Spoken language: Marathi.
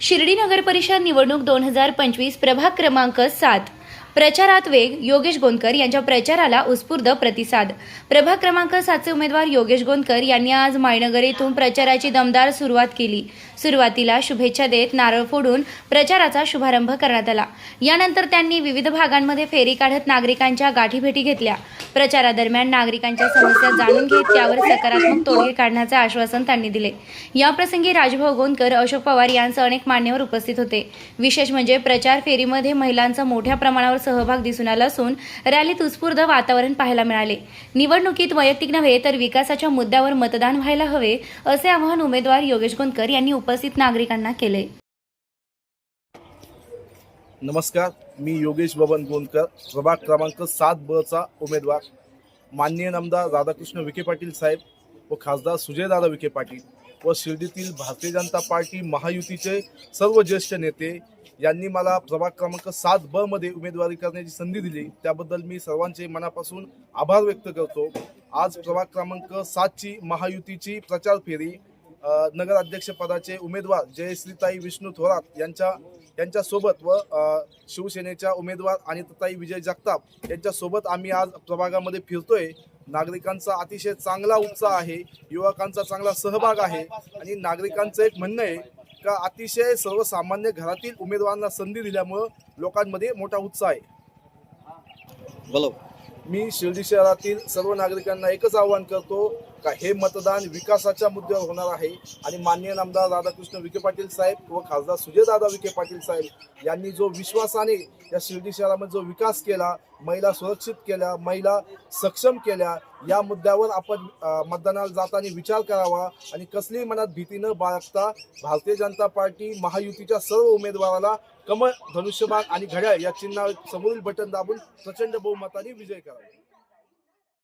शिर्डी नगर परिषद निवडणूक दोन हजार पंचवीस प्रभाग क्रमांक सात. प्रचारात वेग योगेश गोंदकर यांच्या प्रचाराला उत्स्फूर्त प्रतिसाद. प्रभाग क्रमांक सातचे उमेदवार योगेश गोंदकर यांनी आज मायनगर येथून प्रचाराची दमदार सुरुवात केली. सुरुवातीला शुभेच्छा देत नारळ फोडून प्रचाराचा शुभारंभ करण्यात आला. यानंतर त्यांनी विविध भागांमध्ये फेरी काढत नागरिकांच्या गाठीभेटी घेतल्या. प्रचारादरम्यान नागरिकांच्या समस्या जाणून घेत त्यावर सकारात्मक तोडगे काढण्याचे आश्वासन त्यांनी दिले. याप्रसंगी राजभाऊ गोंदकर अशोक पवार यांसह अनेक मान्यवर उपस्थित होते. विशेष म्हणजे प्रचार फेरीमध्ये महिलांचा मोठ्या प्रमाणावर सहभाग दिसून आला असून रॅलीत उत्स्फूर्त वातावरण पाहायला मिळाले. निवडणुकीत वैयक्तिक नव्हे तर विकासाच्या मुद्द्यावर मतदान व्हायला हवे असे आवाहन उमेदवार योगेश गोंदकर यांनी उपस्थित नागरिकांना केले. नमस्कार मी योगेश बबन गोंदकर प्रभाग क्रमांक सात ब चा उमेदवार. माननीय नामदार राधाकृष्ण विखे पाटील साहेब व खासदार सुजयदादा विखे पाटील व शिर्डीतील भारतीय जनता पार्टी महायुतीचे सर्व ज्येष्ठ नेते यांनी मला प्रभाग क्रमांक सात ब मध्ये उमेदवारी करण्याची संधी दिली. त्याबद्दल मी सर्वांचे मनापासून आभार व्यक्त करतो. आज प्रभाग क्रमांक सातची महायुतीची प्रचार फेरी नगराध्यक्षपदाचे उमेदवार जयश्रीताई विष्णू थोरात यांच्या यांच्यासोबत व शिवसेनेच्या उमेदवार आणि तताई विजय जगताप यांच्यासोबत आम्ही आज प्रभागामध्ये फिरतोय. नागरिकांचा अतिशय चांगला उत्साह आहे युवकांचा चांगला सहभाग आहे आणि नागरिकांचं एक म्हणणं आहे का अतिशय सर्वसामान्य घरातील उमेदवारांना संधी दिल्यामुळं लोकांमध्ये मोठा उत्साह आहे. बोलो. मी शिर्डी शहरातील सर्व नागरिकांना एकच आवाहन करतो का हे मतदान विकासाच्या मुद्द्यावर होणार आहे. आणि माननीय आमदार राधाकृष्ण विखे पाटील साहेब व खासदार सुजयदादा विखे पाटील साहेब यांनी जो विश्वासाने या शिर्डी शहरामध्ये जो विकास केला महिला सुरक्षित केल्या महिला सक्षम केल्या या मुद्द्यावर आपण मतदानाला जाताना विचार करावा आणि कसलीही मनात भीती न बाळगता भारतीय जनता पार्टी महायुतीच्या सर्व उमेदवाराला कमळ धनुष्यबाग आणि घड्याळ या चिन्हा समोरील बटन दाबून प्रचंड बहुमताने विजय करावा.